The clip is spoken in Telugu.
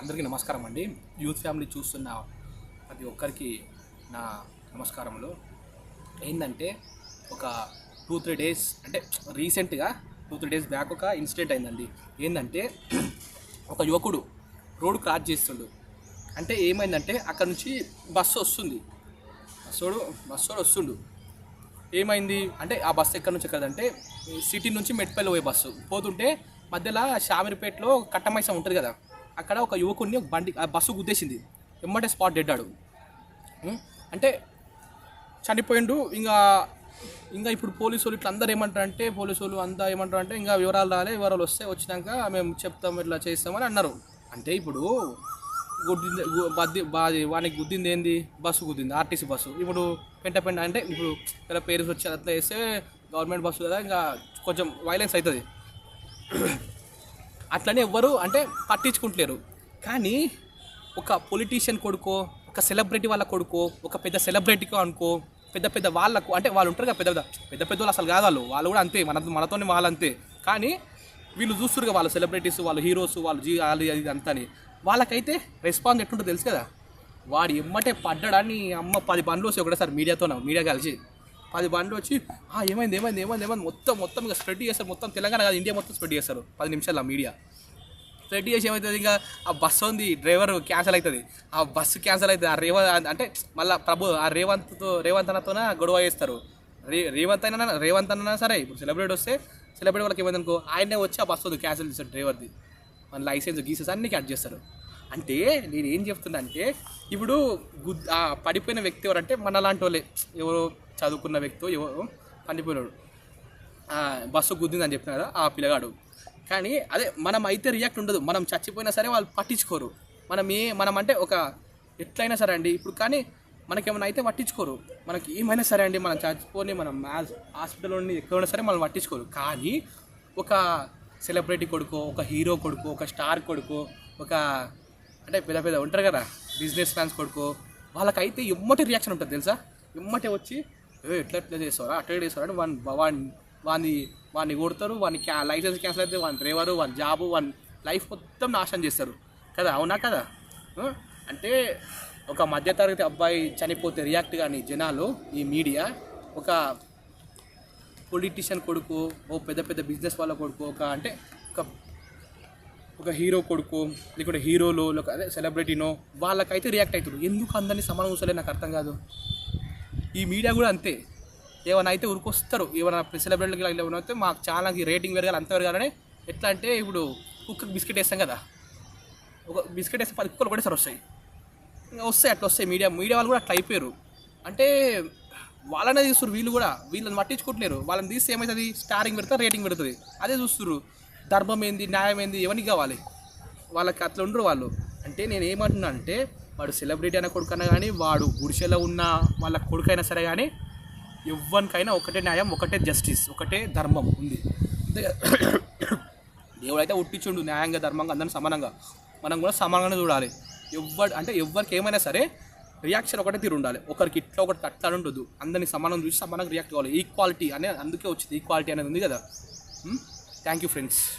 అందరికీ నమస్కారం అండి. యూత్ ఫ్యామిలీ చూస్తున్న ప్రతి ఒక్కరికి నా నమస్కారములు. ఏంటంటే ఒక టూ త్రీ డేస్ అంటే రీసెంట్గా టూ త్రీ డేస్ బ్యాక్ ఒక ఇన్సిడెంట్ అయిందండి. ఏంటంటే ఒక యువకుడు రోడ్ క్రాస్ చేస్తుండు. అంటే ఏమైందంటే అక్కడ నుంచి బస్సు వస్తుంది. బస్సోడు బస్సోడు వస్తుండు. ఏమైంది? అంటే ఆ బస్సు ఎక్కడి నుంచి ఎక్కదంటే సిటీ నుంచి మెట్పల్లి పోయే బస్సు. పోతుంటే మధ్యలో షామిరిపేటలో కట్టమైసం ఉంటుంది కదా. అక్కడ ఒక యువకుడిని ఒక బండి ఆ బస్సు గుద్దేసింది. ఎమ్మటే స్పాట్ డెడ్డాడు. అంటే చనిపోయిండు. ఇంకా ఇంకా ఇప్పుడు పోలీసు వాళ్ళు ఇట్లా అందరు ఏమంటారు అంటే పోలీసు వాళ్ళు అంతా ఏమంటారు అంటే ఇంకా వివరాలు రాలే వివరాలు వస్తే వచ్చినాక మేము చెప్తాం ఇట్లా చేస్తామని అన్నారు. అంటే ఇప్పుడు గుద్దింది బద్ది బాది వానికి గుద్దింది ఏంది? బస్సు గుద్దింది ఆర్టీసీ బస్సు. ఇప్పుడు పెంట పెంట అంటే ఇప్పుడు ఇలా పేరు వచ్చి అట్లా వేస్తే గవర్నమెంట్ బస్సు కదా ఇంకా కొంచెం వైలెన్స్ అవుతుంది. అట్లనే ఎవ్వరు అంటే పట్టించుకుంటలేరు. కానీ ఒక పొలిటీషియన్ కొడుకో ఒక సెలబ్రిటీ వాళ్ళ కొడుకో ఒక పెద్ద సెలబ్రిటీకో అనుకో పెద్ద పెద్ద వాళ్ళకు అంటే వాళ్ళు ఉంటారు కదా పెద్ద పెద్ద పెద్ద పెద్ద వాళ్ళు అసలు కాదు వాళ్ళు. వాళ్ళు కూడా అంతే మన మనతోనే వాళ్ళు అంతే. కానీ వీళ్ళు చూస్తారు కదా వాళ్ళు సెలబ్రిటీస్ వాళ్ళు హీరోస్ వాళ్ళు జీ వాళ్ళు ఇది అంతా అని వాళ్ళకైతే రెస్పాన్స్ ఎట్లుంటుందో తెలుసు కదా. వాడు ఎమ్మటే పడ్డాడని అమ్మ పది పనులు ఒకటేసారి మీడియాతో మీడియా కలిసి. పది బండ్లు వచ్చి "ఆ, ఏమైంది ఏమైంది ఏమైంది ఏమైంది? మొత్తం మొత్తం ఇక స్ప్రెడ్ చేస్తారు. మొత్తం తెలంగాణ కాదు ఇండియా మొత్తం స్ప్రెడ్ చేస్తారు. పది నిమిషాల మీడియా స్ప్రెడ్ చేసి ఏమవుతుంది ఇంకా ఆ బస్సు ఉంది డ్రైవర్ క్యాన్సిల్ అవుతుంది. ఆ బస్సు క్యాన్సిల్ అవుతుంది ఆ రేవంత్ అంటే మళ్ళీ ప్రభు ఆ రేవంత్తో రేవంత్ అన్నతోనే గొడవ చేస్తారు. రే రేవంత్ అయినా రేవంత్ అన్నా సరే ఇప్పుడు సెలబ్రేట్ వస్తే సెలబ్రేట్ వాళ్ళకి ఏమైంది అనుకో ఆయనే వచ్చి ఆ బస్సు క్యాన్సిల్ చేస్తారు డ్రైవర్ది మన లైసెన్స్ గీసెస్ అన్ని కట్ చేస్తారు. అంటే నేను ఏం చెప్తున్నా అంటే ఇప్పుడు గుద్ ఆ పడిపోయిన వ్యక్తి ఎవరంటే మన లాంటి వాళ్ళే ఎవరో చదువుకున్న వ్యక్తి ఎవరో పండిపోయినాడు. బస్సు బస్సు గుద్దిందని చెప్పిన కదా ఆ పిల్లగాడు. కానీ అదే మనం అయితే రియాక్ట్ ఉండదు. మనం చచ్చిపోయినా సరే వాళ్ళు పట్టించుకోరు. మనం ఏ మనం అంటే ఒక ఎట్లయినా సరే అండి. ఇప్పుడు కానీ మనకేమైనా అయితే పట్టించుకోరు. మనకి ఏమైనా సరే అండి మనం చచ్చిపోని మనం హాస్పిటల్ ఉండి ఎక్కడైనా సరే మనం పట్టించుకోరు. కానీ ఒక సెలబ్రిటీ కొడుకో ఒక హీరో కొడుకో ఒక స్టార్ కొడుకో ఒక అంటే పెద్ద పెద్ద ఉంటారు కదా బిజినెస్ మ్యాన్స్ కొడుకో వాళ్ళకైతే ఇమ్మటి రియాక్షన్ ఉంటుంది తెలుసా? ఎమ్మటే వచ్చి ఎట్లా ఎట్లా చేస్తారా అట్లా చేస్తారా అని వాని వాని వాని వాడిని కొడతారు వాని క్యా లైసెన్స్ క్యాన్సిల్ అయితే వాని డ్రైవరు వాని జాబు వాని లైఫ్ మొత్తం నాశనం చేస్తారు. కదా అవునా కదా? అంటే ఒక మధ్యతరగతి అబ్బాయి చనిపోతే రియాక్ట్ కానీ జనాలు ఈ మీడియా ఒక పొలిటీషియన్ కొడుకు ఓ పెద్ద పెద్ద బిజినెస్ వాళ్ళ కొడుకు ఒక అంటే ఒక ఒక హీరో కొడుకు లేకుంటే హీరోలో అదే సెలబ్రిటీనో వాళ్ళకైతే రియాక్ట్ అవుతారు ఎందుకు అందరినీ సమానం చూసలే నాకు అర్థం కాదు. ఈ మీడియా కూడా అంతే. ఏమైనా అయితే ఉరికొస్తారు ఏమైనా సెలబ్రిటీలకి ఏమైనా అయితే మాకు ఛానల్కి రేటింగ్ పెరగాలి అంత పెరగాలని ఎట్లా అంటే ఇప్పుడు కుక్కకి బిస్కెట్ వేస్తాం కదా. ఒక బిస్కెట్ వేస్తే పది కుక్కలు కూడా సార్ వస్తాయి. ఇంకా వస్తాయి అట్లా వస్తాయి మీడియా మీడియా వాళ్ళు కూడా అట్లా అయిపోయారు. అంటే వాళ్ళనే తీస్తారు వీళ్ళు కూడా. వీళ్ళని పట్టించుకోవట్లేరు వాళ్ళని తీస్తే ఏమవుతుంది స్టారింగ్ పెడతారు రేటింగ్ పెడుతుంది అదే చూస్తున్నారు ధర్మం ఏంది న్యాయం ఏంది ఎవరికి కావాలి? వాళ్ళకి అట్లా ఉండరు వాళ్ళు. అంటే నేను ఏమంటున్నా అంటే వాడు సెలబ్రిటీ అయిన కొడుకైనా కానీ వాడు గుడిసెలో ఉన్న వాళ్ళ కొడుకైనా సరే కానీ ఎవ్వరికైనా ఒకటే న్యాయం ఒకటే జస్టిస్ ఒకటే ధర్మం ఉంది. దేవుడైతే దేవుడు అయితే ఉట్టించుండు న్యాయంగా ధర్మంగా అందరిని సమానంగా. మనం కూడా సమానంగానే చూడాలి. ఎవ్వరు అంటే ఎవరికి ఏమైనా సరే రియాక్షన్ ఒకటే తీరు ఉండాలి. ఒకరికి ఇట్లా ఒకటి అట్లా అని ఉండదు. అందరిని సమానం చూసి సమానంగా రియాక్ట్ కావాలి. ఈక్వాలిటీ అనే అందుకే వచ్చింది. ఈక్వాలిటీ అనేది ఉంది కదా? Thank you friends.